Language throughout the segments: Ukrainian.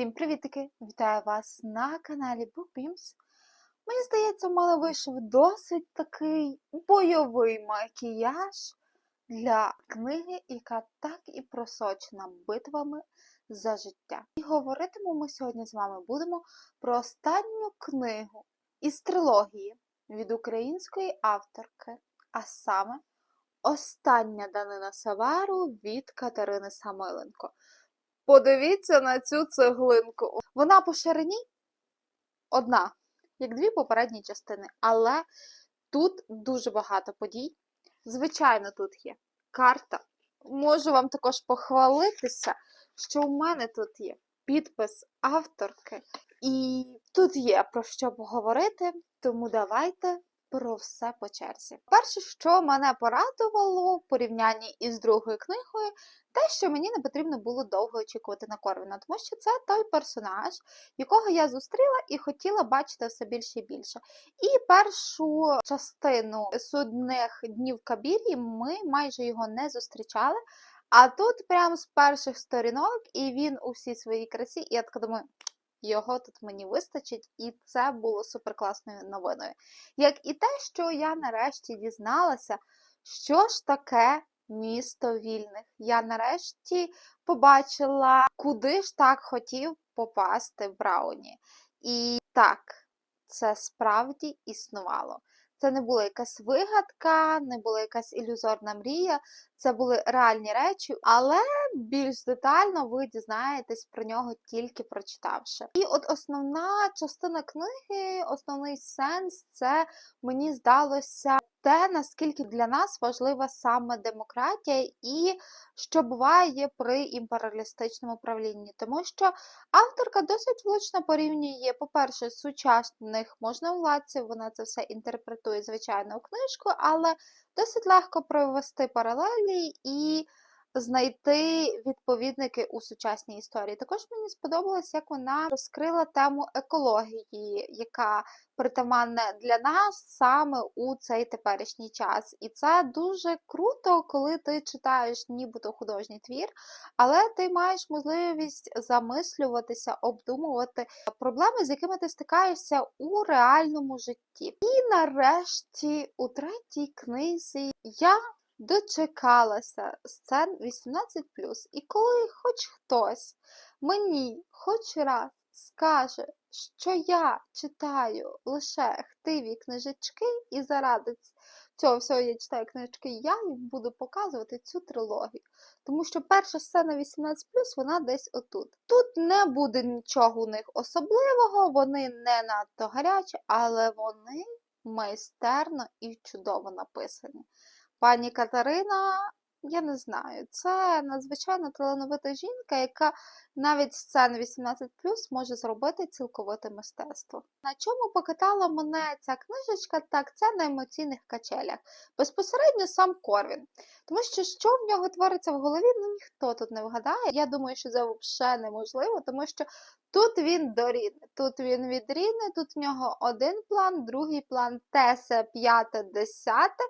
Всім привітики! Вітаю вас на каналі BookBeams. Мені здається, в мене вийшов досить такий бойовий макіяж для книги, яка так і просочена битвами за життя. І говоритимемо ми сьогодні з вами будемо про останню книгу із трилогії від української авторки, а саме Остання данина Савару від Катерини Самиленко. Подивіться на цю цеглинку. Вона по ширині одна, як дві попередні частини, але тут дуже багато подій. Звичайно, тут є карта. Можу вам також похвалитися, що у мене тут є підпис авторки, і тут є про що поговорити, тому давайте про все по черзі. Перше, що мене порадувало в порівнянні із другою книгою, те, що мені не потрібно було довго очікувати на Корвіна, тому що це той персонаж, якого я зустріла і хотіла бачити все більше і більше. І першу частину судних днів Кабірі ми майже його не зустрічали. А тут прямо з перших сторінок, і він у всій своїй красі, і я така думаю, його тут мені вистачить, і це було суперкласною новиною. Як і те, що я нарешті дізналася, що ж таке місто вільних. Я нарешті побачила, куди ж так хотів попасти Брауні. І так, це справді існувало. Це не була якась вигадка, не була якась ілюзорна мрія, це були реальні речі, але більш детально ви дізнаєтесь про нього тільки прочитавши. І от основна частина книги, основний сенс це мені здалося те, наскільки для нас важлива саме демократія і що буває при імперіалістичному правлінні. Тому що авторка досить влучно порівнює, по-перше, сучасних можновладців, вона це все інтерпретує, звичайно, у книжку, але досить легко провести паралелі і знайти відповідники у сучасній історії. Також мені сподобалось, як вона розкрила тему екології, яка притаманна для нас саме у цей теперішній час. І це дуже круто, коли ти читаєш нібито художній твір, але ти маєш можливість замислюватися, обдумувати проблеми, з якими ти стикаєшся у реальному житті. І нарешті, у третій книзі я дочекалася сцен 18. І коли хоч хтось мені хоч раз скаже, що я читаю лише хтиві книжечки, і заради цього всього я читаю книжечки, я їм буду показувати цю трилогію. Тому що перша сцена 18, вона десь отут. Тут не буде нічого у них особливого, вони не надто гарячі, але вони майстерно і чудово написані. Пані Катерина, я не знаю, це надзвичайно талановита жінка, яка навіть сцен 18 може зробити цілковите мистецтво. На чому покатала мене ця книжечка, так це на емоційних качелях. Безпосередньо сам Корвін. Тому що що в нього твориться в голові, ну ніхто тут не вгадає. Я думаю, що це взагалі неможливо, тому що тут він до Ріни, тут він від тут в нього один план, другий план, тесе, п'яте, десяте.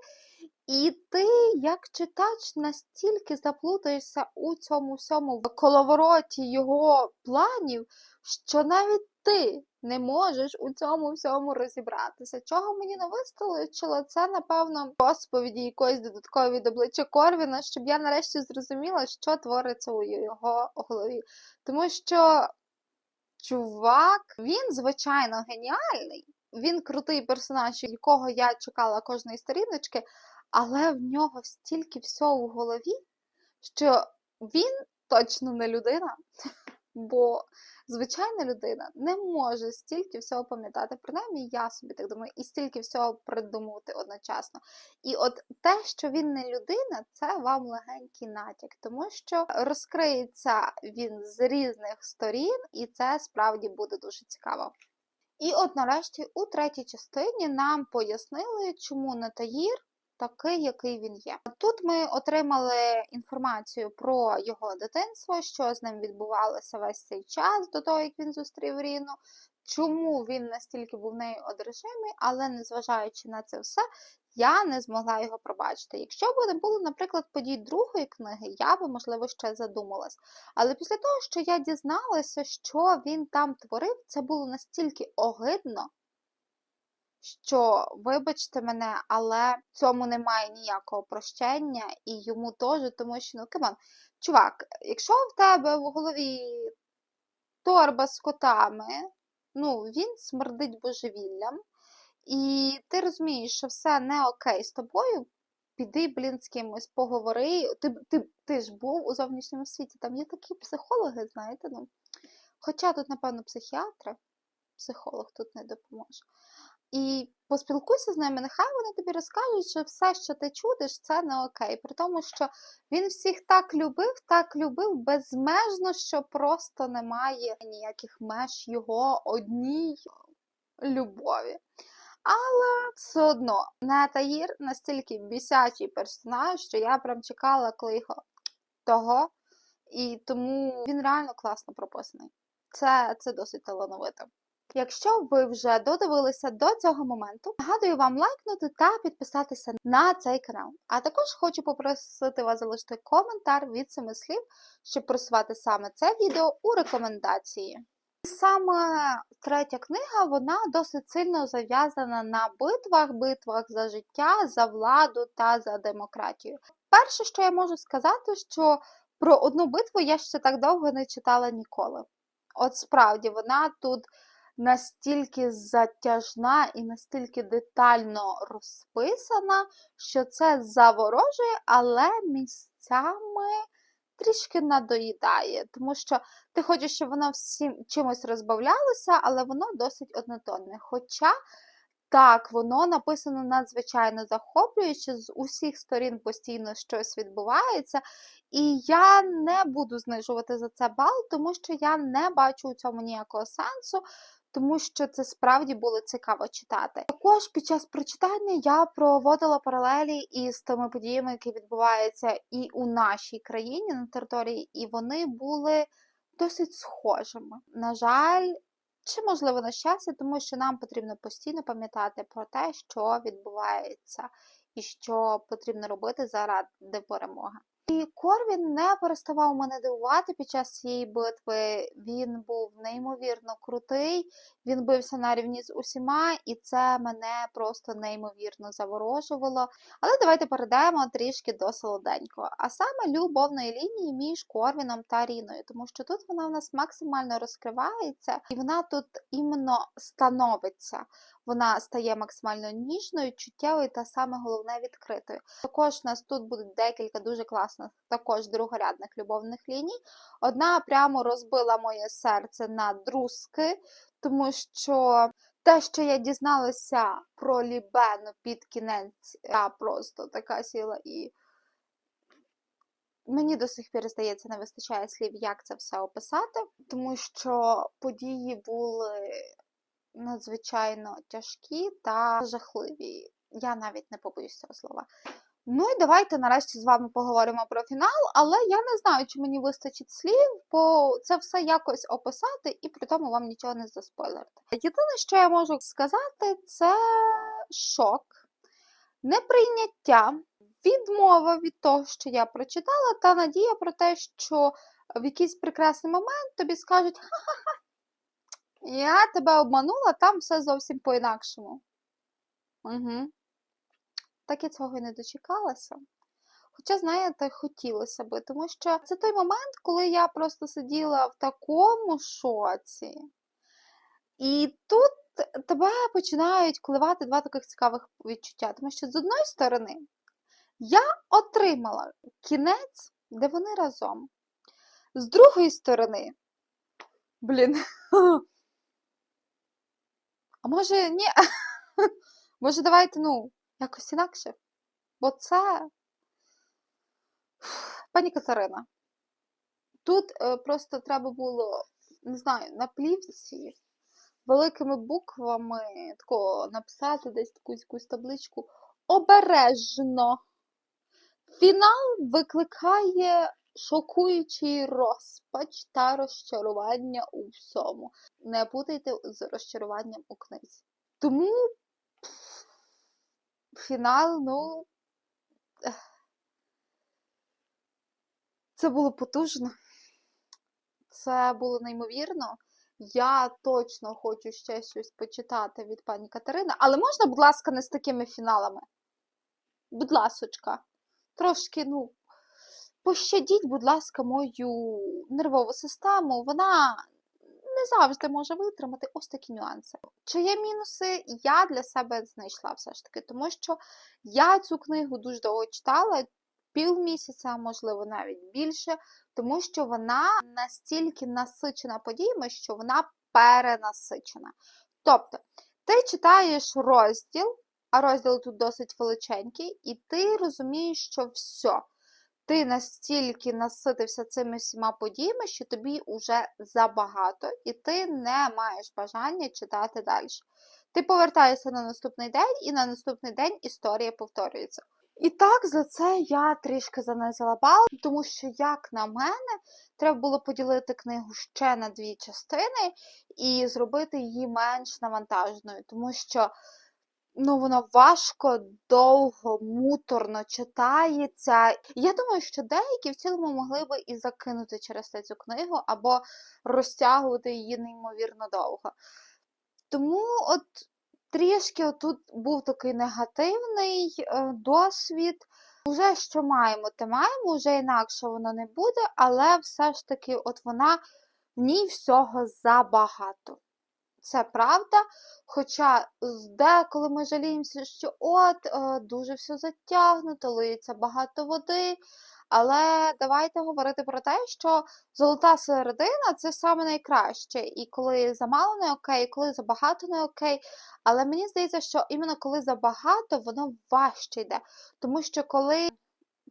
І ти, як читач, настільки заплутаєшся у цьому всьому коловороті його планів, що навіть ти не можеш у цьому всьому розібратися. Чого мені не вистачило, це, напевно, розповіді якоїсь додаткової обличчя Корвіна, щоб я нарешті зрозуміла, що твориться у його голові. Тому що чувак, він, звичайно, геніальний. Він крутий персонаж, якого я чекала кожної сторіночки, але в нього стільки всього у голові, що він точно не людина, бо звичайна людина не може стільки всього пам'ятати. Принаймні, я собі так думаю, і стільки всього придумувати одночасно. І от те, що він не людина, це вам легенький натяк, тому що розкриється він з різних сторін, і це справді буде дуже цікаво. І от нарешті у третій частині нам пояснили, чому Натаїр такий, який він є. Тут ми отримали інформацію про його дитинство, що з ним відбувалося весь цей час до того, як він зустрів Ріну. Чому він настільки був нею одержимий, але незважаючи на це все, я не змогла його пробачити. Якщо б не було, наприклад, подій другої книги, я би, можливо, ще задумалась. Але після того, що я дізналася, що він там творив, це було настільки огидно, що, вибачте мене, але цьому немає ніякого прощення і йому теж, тому що, ну, камон, чувак, якщо в тебе в голові торба з котами, ну, він смердить божевіллям, і ти розумієш, що все не окей з тобою, піди, блін, з кимось поговори. Ти, ти, ти ж був у зовнішньому світі, там є такі психологи, знаєте, ну. Хоча тут, напевно, психіатри, психолог тут не допоможе. І поспілкуйся з ними, нехай вони тобі розкажуть, що все, що ти чудиш, це не окей. При тому, що він всіх так любив, так любив безмежно, що просто немає ніяких меж його одній любові. Але все одно Нетаїр настільки бісячий персонаж, що я прям чекала, коли того. І тому він реально класно прописаний. Це, це досить талановито. Якщо ви вже додивилися до цього моменту, нагадую вам лайкнути та підписатися на цей канал. А також хочу попросити вас залишити коментар від семи слів, щоб просувати саме це відео у рекомендації. Саме третя книга, вона досить сильно зав'язана на битвах, битвах за життя, за владу та за демократію. Перше, що я можу сказати, що про одну битву я ще так довго не читала ніколи. От справді вона тут настільки затяжна і настільки детально розписана, що це заворожує, але місцями трішки надоїдає, тому що ти хочеш, щоб воно всім чимось розбавлялося, але воно досить однотонне. Хоча так, воно написано надзвичайно захоплююче, з усіх сторін постійно щось відбувається. І я не буду знижувати за це бал, тому що я не бачу у цьому ніякого сенсу, тому що це справді було цікаво читати. Також під час прочитання я проводила паралелі із тими подіями, які відбуваються і у нашій країні на території, і вони були досить схожими. На жаль, чи можливо на щастя, тому що нам потрібно постійно пам'ятати про те, що відбувається, і що потрібно робити заради перемоги. І Корвін не переставав мене дивувати під час цієї битви. Він був неймовірно крутий, він бився на рівні з усіма, і це мене просто неймовірно заворожувало. Але давайте перейдемо трішки до солоденького. А саме любовної лінії між Корвіном та Ріною, тому що тут вона в нас максимально розкривається, і вона тут іменно становиться. Вона стає максимально ніжною, чуттєвою та саме головне відкритою. Також у нас тут будуть декілька дуже класних, також другорядних любовних ліній. Одна прямо розбила моє серце на друзки, тому що те, що я дізналася про Лібену під кінець, я просто така сіла і. Мені до сих пір, здається, не вистачає слів, як це все описати, тому що події були надзвичайно тяжкі та жахливі. Я навіть не побоюсь цього слова. Ну і давайте нарешті з вами поговоримо про фінал, але я не знаю, чи мені вистачить слів, бо це все якось описати і при тому вам нічого не заспойлерити. Єдине, що я можу сказати, це шок, неприйняття, відмова від того, що я прочитала, та надія про те, що в якийсь прекрасний момент тобі скажуть ха-ха-ха, я тебе обманула, там все зовсім по-інакшому. Угу. Так я цього і не дочекалася. Хоча, знаєте, хотілося би, тому що це той момент, коли я просто сиділа в такому шоці. І тут тебе починають коливати два таких цікавих відчуття. Тому що, з одної сторони, я отримала кінець, де вони разом. З другої сторони, блін. А може, ні? Може, давайте, ну, якось інакше? Бо це. Пані Катерина, тут е, просто треба було, не знаю, на плівці великими буквами такого написати десь таку якусь табличку обережно. Фінал викликає шокуючий розпач та розчарування у всьому. Не путайте з розчаруванням у книзі. Тому фінал, ну. Це було потужно. Це було неймовірно. Я точно хочу ще щось почитати від пані Катерини, але можна, будь ласка, не з такими фіналами? Будь ласочка, трошки, ну, пощадіть, будь ласка, мою нервову систему. Вона не завжди може витримати ось такі нюанси. Чи є мінуси? Я для себе знайшла все ж таки, тому що я цю книгу дуже довго читала, півмісяця, можливо, навіть більше, тому що вона настільки насичена подіями, що вона перенасичена. Тобто, ти читаєш розділ, а розділ тут досить величенький, і ти розумієш, що все. Ти настільки наситився цими всіма подіями, що тобі вже забагато, і ти не маєш бажання читати далі. Ти повертаєшся на наступний день, і на наступний день історія повторюється. І так, за це я трішки занизила бал, тому що, як на мене, треба було поділити книгу ще на дві частини і зробити її менш навантаженою, тому що ну, воно важко, довго, муторно читається. Я думаю, що деякі в цілому могли би і закинути через цю книгу або розтягувати її неймовірно довго. Тому от трішки тут був такий негативний е, досвід. Уже що маємо, те маємо, вже інакше воно не буде, але все ж таки, от вона в ній всього забагато. Це правда. Хоча деколи ми жаліємося, що от е, дуже все затягнуто, лиється багато води. Але давайте говорити про те, що золота середина це саме найкраще. І коли замало не окей, коли забагато не окей. Але мені здається, що іменно коли забагато, воно важче йде. Тому що коли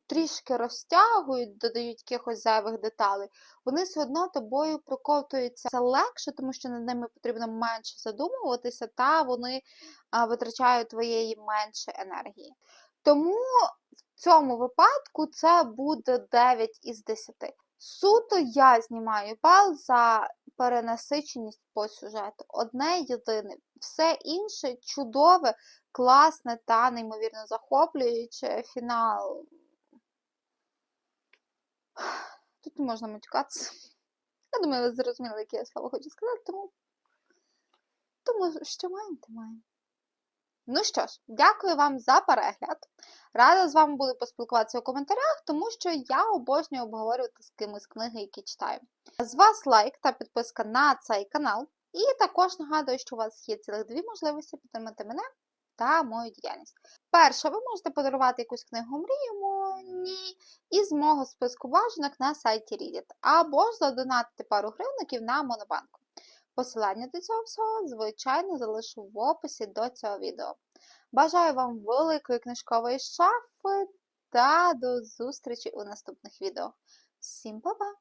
трішки розтягують, додають якихось зайвих деталей, вони все одно тобою проковтуються легше, тому що над ними потрібно менше задумуватися, та вони витрачають твоєї менше енергії. Тому в цьому випадку це буде 9 із 10. Суто я знімаю бал за перенасиченість по сюжету. Одне єдине. Все інше чудове, класне та неймовірно захоплююче. Фінал. Тут не можна матюкатися. Я думаю, ви зрозуміли, яке я слово хочу сказати, тому, тому що маємо, то маємо. Ну що ж, дякую вам за перегляд. Рада з вами буду поспілкуватися у коментарях, тому що я обожнюю обговорювати з кимось книги, які читаю. З вас лайк та підписка на цей канал. І також нагадую, що у вас є цілих дві можливості підтримати мене та мою діяльність. Перше, ви можете подарувати якусь книгу мрію мені із мого списку бажанок на сайті Reddit, або ж задонатити пару гривників на Монобанку. Посилання до цього всього, звичайно, залишу в описі до цього відео. Бажаю вам великої книжкової шафи та до зустрічі у наступних відео. Всім па-па!